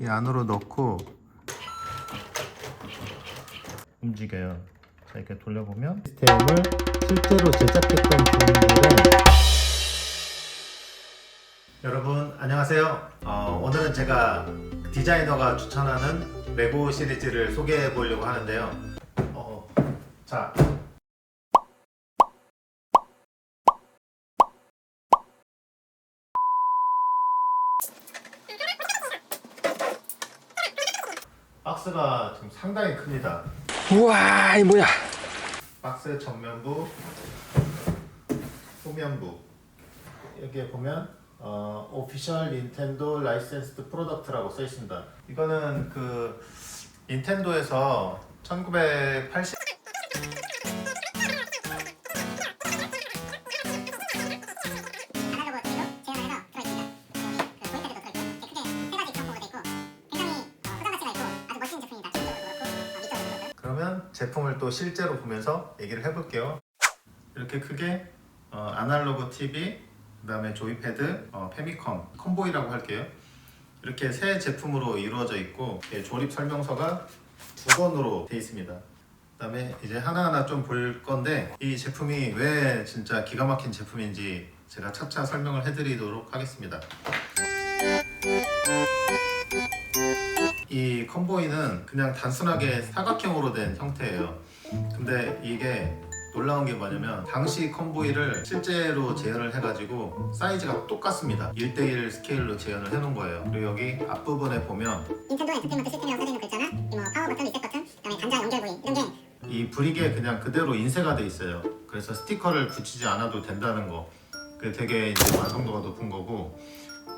이 안으로 넣고 움직여요. 자 이렇게 돌려보면 시스템을 실제로 제작했던 분들의 여러분 안녕하세요. 어, 오늘은 제가 디자이너가 추천하는 레고 시리즈를 소개해 보려고 하는데요. 어, 자 박스가 지금 상당히 큽니다. 우와 이 뭐야 박스 전면부, 후면부 여기에 보면 어, 오피셜 닌텐도 라이센스드 프로덕트라고 써 있습니다. 이거는 그 닌텐도에서 1980 제품을 또 실제로 보면서 얘기를 해볼게요. 이렇게 크게 어, 아날로그 TV, 그 다음에 조이패드, 어, 페미컴 콤보이라고 할게요. 이렇게 세 제품으로 이루어져 있고 예, 조립 설명서가 두 권으로 되어 있습니다. 그 다음에 이제 하나하나 좀 볼 건데 이 제품이 왜 진짜 기가 막힌 제품인지 제가 차차 설명을 해드리도록 하겠습니다. 이 컴보이는 그냥 단순하게 사각형으로 된 형태예요. 근데 이게 놀라운 게 뭐냐면 당시 컨보이를 실제로 재현을 해가지고 사이즈가 똑같습니다. 1대1 스케일로 재현을 해놓은 거예요. 그리고 여기 앞부분에 보면 닌텐도 엔터테인먼트 시스템이라고 써져 있는 글자나 이뭐 파워 버튼, 리셋 버튼, 그다음에 단자 연결 부위 이런 게 이 브릭에 그냥 그대로 인쇄가 돼 있어요. 그래서 스티커를 붙이지 않아도 된다는 거. 그게 되게 이제 완성도가 높은 거고.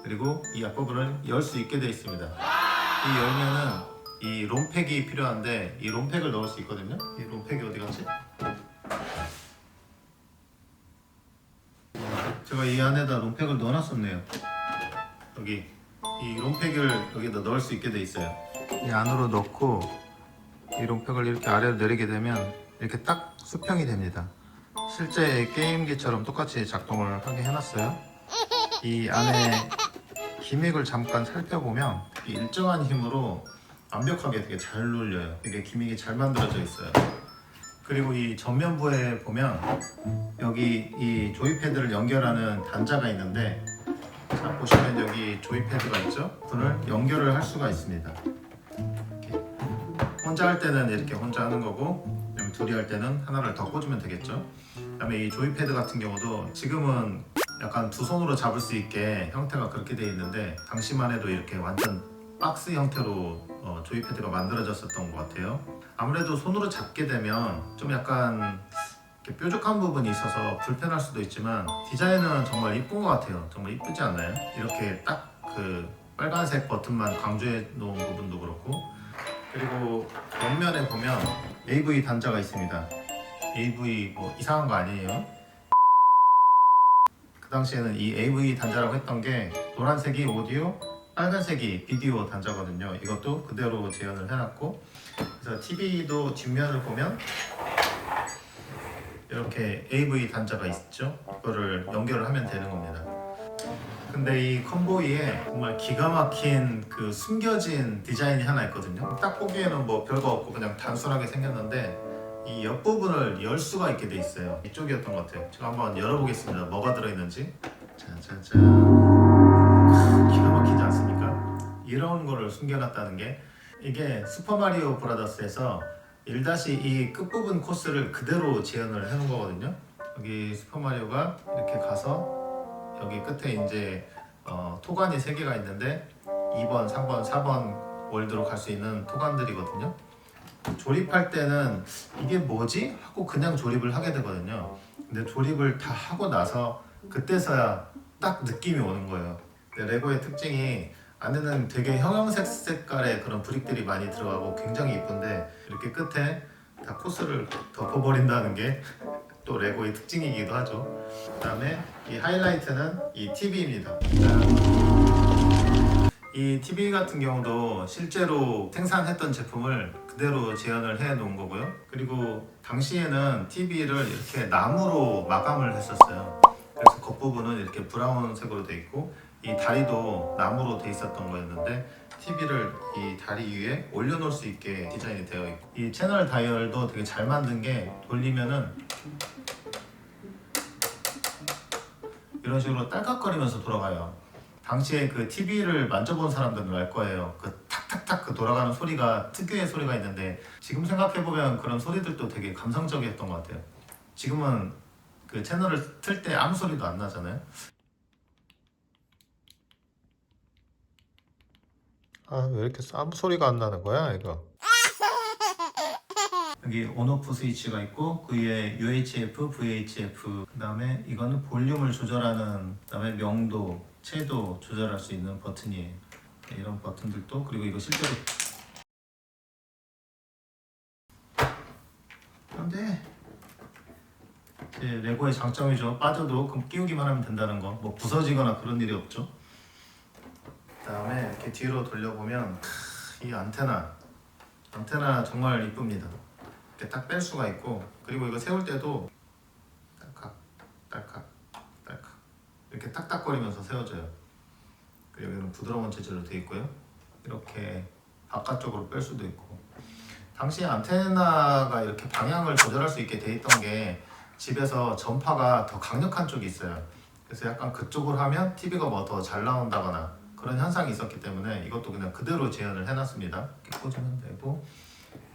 그리고 이 앞부분을 열수 있게 돼 있습니다. 이 열면은 이 롬팩이 필요한데 이 롬팩을 넣을 수 있거든요. 이 롬팩이 어디 갔지? 제가 이 안에다 롬팩을 넣어놨었네요. 여기 이 롬팩을 여기다 넣을 수 있게 돼 있어요. 이 안으로 넣고 이 롬팩을 이렇게 아래로 내리게 되면 이렇게 딱 수평이 됩니다. 실제 게임기처럼 똑같이 작동을 하게 해놨어요. 이 안에 기믹을 잠깐 살펴보면 이 일정한 힘으로 완벽하게 되게 잘 눌려요. 되게 기믹이 잘 만들어져 있어요. 그리고 이 전면부에 보면 여기 이 조이패드를 연결하는 단자가 있는데 자 보시면 여기 조이패드가 있죠? 분을 연결을 할 수가 있습니다. 이렇게. 혼자 할 때는 이렇게 혼자 하는 거고 둘이 할 때는 하나를 더 꽂으면 되겠죠. 그다음에 이 조이패드 같은 경우도 지금은 약간 두 손으로 잡을 수 있게 형태가 그렇게 돼 있는데 당시만 해도 이렇게 완전 박스 형태로 어, 조이 패드가 만들어졌었던 것 같아요. 아무래도 손으로 잡게 되면 좀 약간 뾰족한 부분이 있어서 불편할 수도 있지만 디자인은 정말 이쁜 것 같아요. 정말 이쁘지 않나요? 이렇게 딱 그 빨간색 버튼만 강조해 놓은 부분도 그렇고 그리고 옆면에 보면 AV 단자가 있습니다. AV 뭐 이상한 거 아니에요? 그 당시에는 이 AV 단자라고 했던 게 노란색이 오디오, 빨간색이 비디오 단자거든요. 이것도 그대로 재현을 해놨고 그래서 TV도 뒷면을 보면 이렇게 AV 단자가 있죠. 이거를 연결을 하면 되는 겁니다. 근데 이 컨보이에 정말 기가 막힌 그 숨겨진 디자인이 하나 있거든요. 딱 보기에는 뭐 별거 없고 그냥 단순하게 생겼는데 이 옆부분을 열 수가 있게 돼 있어요. 이쪽이었던 것 같아요. 제가 한번 열어보겠습니다. 뭐가 들어있는지. 짜자잔. 숨겨놨다는 게 이게 슈퍼마리오 브라더스에서 1-2 끝부분 코스를 그대로 재현을 해놓은 거거든요. 여기 슈퍼마리오가 이렇게 가서 여기 끝에 이제 어, 토관이 세 개가 있는데 2번, 3번, 4번 월드로 갈 수 있는 토관들이거든요. 조립할 때는 이게 뭐지? 하고 그냥 조립을 하게 되거든요. 근데 조립을 다 하고 나서 그때서야 딱 느낌이 오는 거예요. 레고의 특징이 안에는 되게 형형색 색깔의 그런 브릭들이 많이 들어가고 굉장히 이쁜데 이렇게 끝에 다 코스를 덮어버린다는 게 또 레고의 특징이기도 하죠. 그 다음에 이 하이라이트는 이 TV입니다. 이 TV 같은 경우도 실제로 생산했던 제품을 그대로 재현을 해 놓은 거고요. 그리고 당시에는 TV를 이렇게 나무로 마감을 했었어요. 그래서 겉부분은 이렇게 브라운색으로 돼 있고 이 다리도 나무로 돼 있었던 거였는데 TV를 이 다리 위에 올려놓을 수 있게 디자인이 되어 있고 이 채널 다이얼도 되게 잘 만든 게 돌리면은 이런 식으로 딸깍거리면서 돌아가요. 당시에 그 TV를 만져본 사람들은 알 거예요. 그 탁탁탁 그 돌아가는 소리가 특유의 소리가 있는데 지금 생각해 보면 그런 소리들도 되게 감성적이었던 것 같아요. 지금은 그 채널을 틀 때 아무 소리도 안 나잖아요. 아 왜 이렇게 아무 소리가 안 나는 거야 이거? 여기 온오프 스위치가 있고 그 위에 UHF, VHF 그 다음에 이거는 볼륨을 조절하는 그 다음에 명도, 채도 조절할 수 있는 버튼이에요. 네, 이런 버튼들도 그리고 이거 실제로 안돼 제 레고의 장점이죠 빠져도 그럼 끼우기만 하면 된다는 거 뭐 부서지거나 그런 일이 없죠 그 다음에 이렇게 뒤로 돌려보면 크, 이 안테나. 안테나 정말 이쁩니다. 이렇게 딱 뺄 수가 있고 그리고 이거 세울 때도 딸깍 딸깍 딸깍. 이렇게 딱딱거리면서 세워져요. 그리고 여기는 부드러운 재질로 되어 있고요. 이렇게 바깥쪽으로 뺄 수도 있고. 당시 안테나가 이렇게 방향을 조절할 수 있게 돼 있던 게 집에서 전파가 더 강력한 쪽이 있어요. 그래서 약간 그쪽으로 하면 TV가 뭐 더 잘 나온다거나 그런 현상이 있었기 때문에 이것도 그냥 그대로 재현을 해놨습니다 이렇게 꽂으면 되고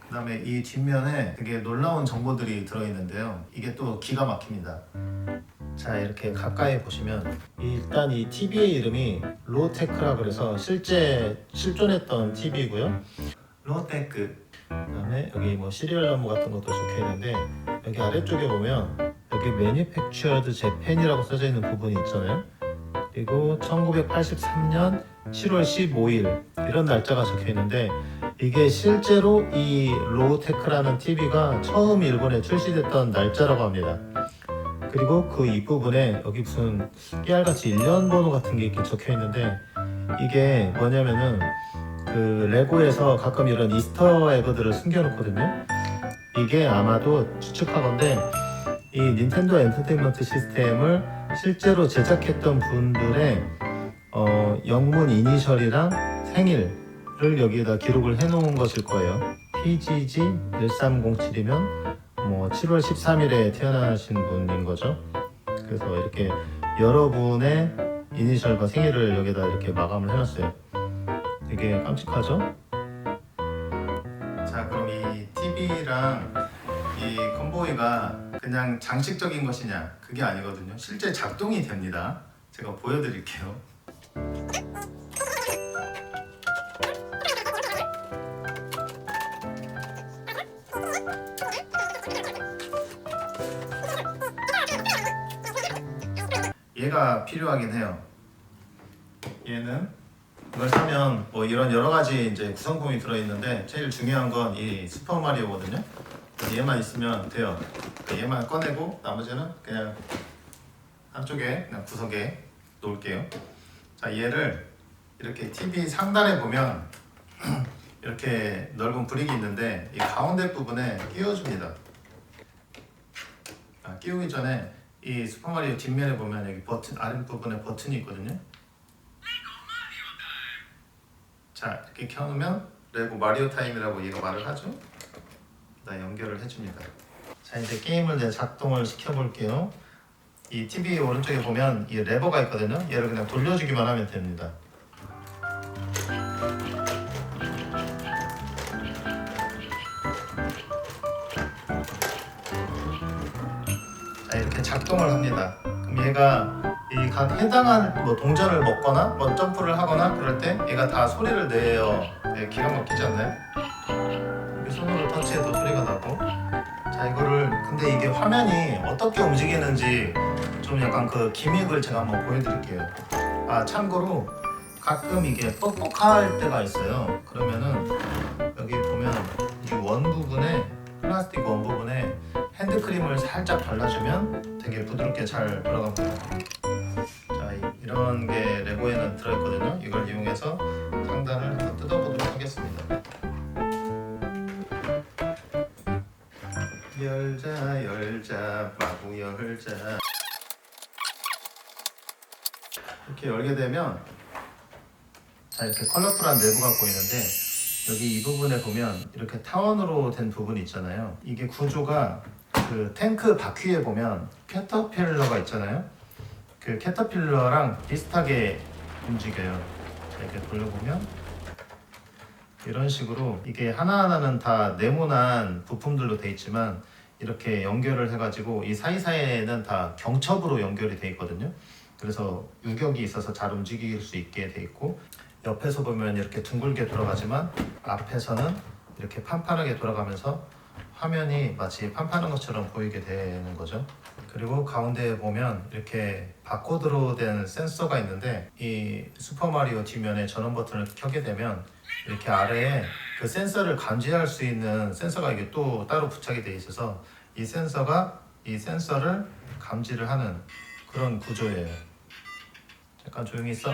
그 다음에 이 뒷면에 되게 놀라운 정보들이 들어있는데요. 이게 또 기가 막힙니다. 자 이렇게 가까이 보시면 일단 이 TV의 이름이 로테크라 그래서 실제 실존했던 TV고요. 로테크 그다음에 여기 뭐 시리얼 넘버 같은 것도 적혀 있는데 여기 아래쪽에 보면 여기 Manufactured Japan이라고 써져 있는 부분이 있잖아요. 그리고 1983년 7월 15일 이런 날짜가 적혀 있는데 이게 실제로 이 로우테크라는 TV가 처음 일본에 출시됐던 날짜라고 합니다. 그리고 그 윗부분에 여기 무슨 깨알같이 일련 번호 같은 게 이렇게 적혀 있는데 이게 뭐냐면은 그 레고에서 가끔 이런 이스터 에그들을 숨겨놓거든요. 이게 아마도 추측하건데 이 닌텐도 엔터테인먼트 시스템을 실제로 제작했던 분들의 어, 영문 이니셜이랑 생일을 여기에다 기록을 해놓은 것일 거예요. PGG 1307이면 뭐 7월 13일에 태어나신 분인 거죠. 그래서 이렇게 여러분의 이니셜과 생일을 여기다 이렇게 마감을 해놨어요. 되게 깜찍하죠? 자, 그럼 이 TV랑 이 컨보이가 그냥 장식적인 것이냐? 그게 아니거든요. 실제 작동이 됩니다. 제가 보여드릴게요. 얘가 필요하긴 해요. 얘는 이걸 사면 뭐 이런 여러 가지 이제 구성품이 들어있는데 제일 중요한 건 이 슈퍼 마리오거든요. 그래서 얘만 있으면 돼요. 그러니까 얘만 꺼내고 나머지는 그냥 한쪽에 그냥 구석에 놓을게요. 자 얘를 이렇게 TV 상단에 보면 이렇게 넓은 브릭이 있는데 이 가운데 부분에 끼워줍니다. 아, 끼우기 전에 이 슈퍼마리오 뒷면에 보면 여기 버튼 아랫부분에 버튼이 있거든요. 자 이렇게 켜놓으면 레고 마리오 타임이라고 얘가 말을 하죠. 나 연결을 해줍니다. 자 이제 게임을 이제 작동을 시켜볼게요. 이 TV 오른쪽에 보면 이 레버가 있거든요. 얘를 그냥 돌려주기만 하면 됩니다. 자 이렇게 작동을 합니다. 그럼 얘가 이 각 해당한 뭐 동전을 먹거나 뭐 점프를 하거나 그럴 때 얘가 다 소리를 내요. 네, 기가 막히지 않나요? 이렇게 손으로 터치해도 소리가 나고. 자 이거를 근데 이게 화면이 어떻게 움직이는지 좀 약간 그 기믹을 제가 한번 보여드릴게요. 아 참고로 가끔 이게 뻑뻑할 때가 있어요. 그러면은 여기 보면 이 원 부분에 플라스틱 원 부분에 핸드크림을 살짝 발라주면 되게 부드럽게 잘 돌아갑니다. 자 이- 이런 게 레고에는 들어있거든요. 이걸 이용해서 상단을 한번 뜯어보도록 하겠습니다. 열자 열자 마구 열자 이렇게 열게 되면 자 이렇게 컬러풀한 내부가 보이는데 여기 이 부분에 보면 이렇게 타원으로 된 부분이 있잖아요. 이게 구조가 그 탱크 바퀴에 보면 캐터필러가 있잖아요. 그 캐터필러랑 비슷하게 움직여요. 자, 이렇게 돌려보면 이런 식으로 이게 하나하나는 다 네모난 부품들로 돼 있지만 이렇게 연결을 해가지고 이 사이사이에는 다 경첩으로 연결이 돼 있거든요. 그래서 유격이 있어서 잘 움직일 수 있게 돼 있고 옆에서 보면 이렇게 둥글게 돌아가지만 앞에서는 이렇게 판판하게 돌아가면서 화면이 마치 판판한 것처럼 보이게 되는 거죠. 그리고 가운데에 보면 이렇게 바코드로 된 센서가 있는데 이 슈퍼마리오 뒷면에 전원 버튼을 켜게 되면 이렇게 아래에 그 센서를 감지할 수 있는 센서가 이게 또 따로 부착이 돼 있어서 이 센서가 이 센서를 감지를 하는 그런 구조예요. 잠깐 조용히 있어.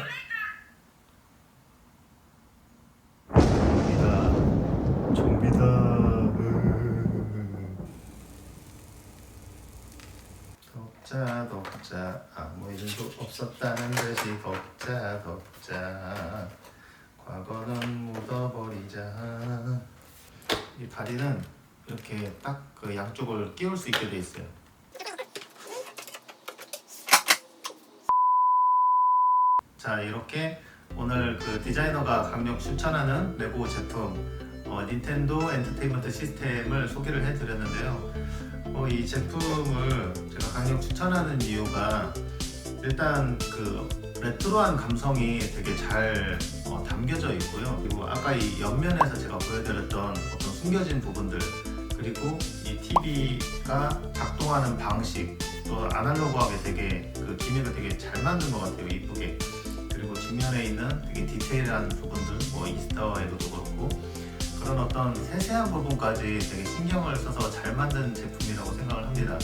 덕자. 아무 일도 없었다는 듯이 덕자 덕자 과거는 묻어버리자. 이 다리는 이렇게 딱 그 양쪽을 끼울 수 있게 돼 있어요. 자 이렇게 오늘 그 디자이너가 강력 추천하는 레고 제품 어, 닌텐도 엔터테인먼트 시스템을 소개를 해드렸는데요. 어, 이 제품을 제가 강력 추천하는 이유가 일단 그 레트로한 감성이 되게 잘 어, 담겨져 있고요. 그리고 아까 이 옆면에서 제가 보여드렸던 어떤 숨겨진 부분들 그리고 이 TV가 작동하는 방식 또 아날로그하게 되게 그 기믹을 되게 잘 만든 것 같아요. 이쁘게. 그리고 뒷면에 있는 되게 디테일한 부분들, 뭐 이스터 에그도 그렇고 그런 어떤 세세한 부분까지 되게 신경을 써서 잘 만든 제품이라고 생각을 합니다.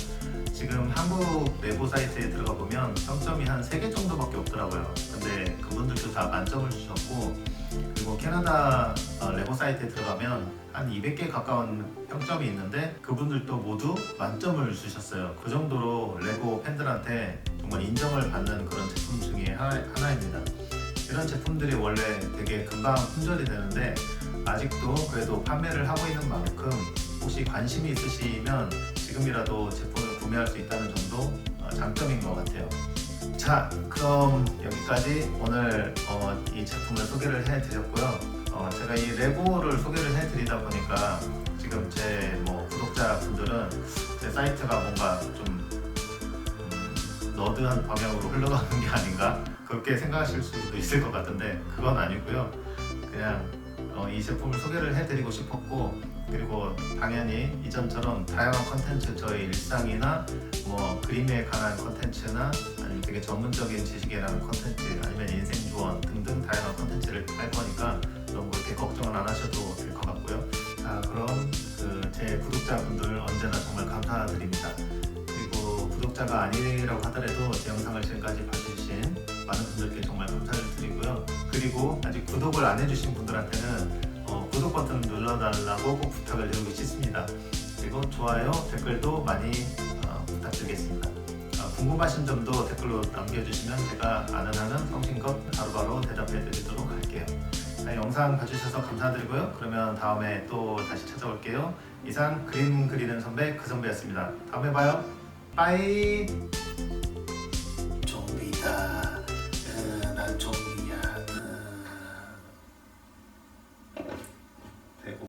지금 한국 레고 사이트에 들어가 보면 평점이 한 3개 정도밖에 없더라고요. 근데 그분들도 다 만점을 주셨고 그리고 캐나다 어, 레고 사이트에 들어가면 한 200개 가까운 평점이 있는데 그분들도 모두 만점을 주셨어요. 그 정도로 레고 팬들한테 정말 인정을 받는 그런 제품 중에 하나, 하나입니다. 이런 제품들이 원래 되게 금방 품절이 되는데 아직도 그래도 판매를 하고 있는 만큼 혹시 관심이 있으시면 지금이라도 제품을 구매할 수 있다는 점도 어, 장점인 것 같아요. 자, 그럼 여기까지 오늘 어, 이 제품을 소개를 해드렸고요. 어, 제가 이 레고를 소개를 해드리다 보니까 지금 제 뭐 구독자분들은 제 사이트가 뭔가 좀 음, 너드한 방향으로 흘러가는 게 아닌가 그렇게 생각하실 수도 있을 것 같은데 그건 아니고요. 그냥 어, 이 제품을 소개를 해드리고 싶었고 그리고 당연히 이전처럼 다양한 컨텐츠 저의 일상이나 뭐 그림에 관한 컨텐츠나 아니면 되게 전문적인 지식에 관한 컨텐츠 아니면 인생 조언 등등 다양한 컨텐츠를 할 거니까 너무 그렇게 걱정을 안 하셔도 될 것 같고요. 자 그럼 그 제 구독자분들 언제나 정말 감사드립니다. 그리고 구독자가 아니라고 하더라도 제 영상을 지금까지 봐주신 많은 분들께 정말 감사를 드리고요. 그리고 아직 구독을 안 해주신 분들한테는 어, 구독 버튼 눌러달라고 꼭 부탁을 드리고 싶습니다. 그리고 좋아요, 댓글도 많이 어, 부탁드리겠습니다. 어, 궁금하신 점도 댓글로 남겨주시면 제가 아는 한은 성심껏 바로바로 대답해드리도록 할게요. 자, 영상 봐주셔서 감사드리고요. 그러면 다음에 또 다시 찾아올게요. 이상 그림 그리는 선배 그 선배였습니다. 다음에 봐요. 빠이.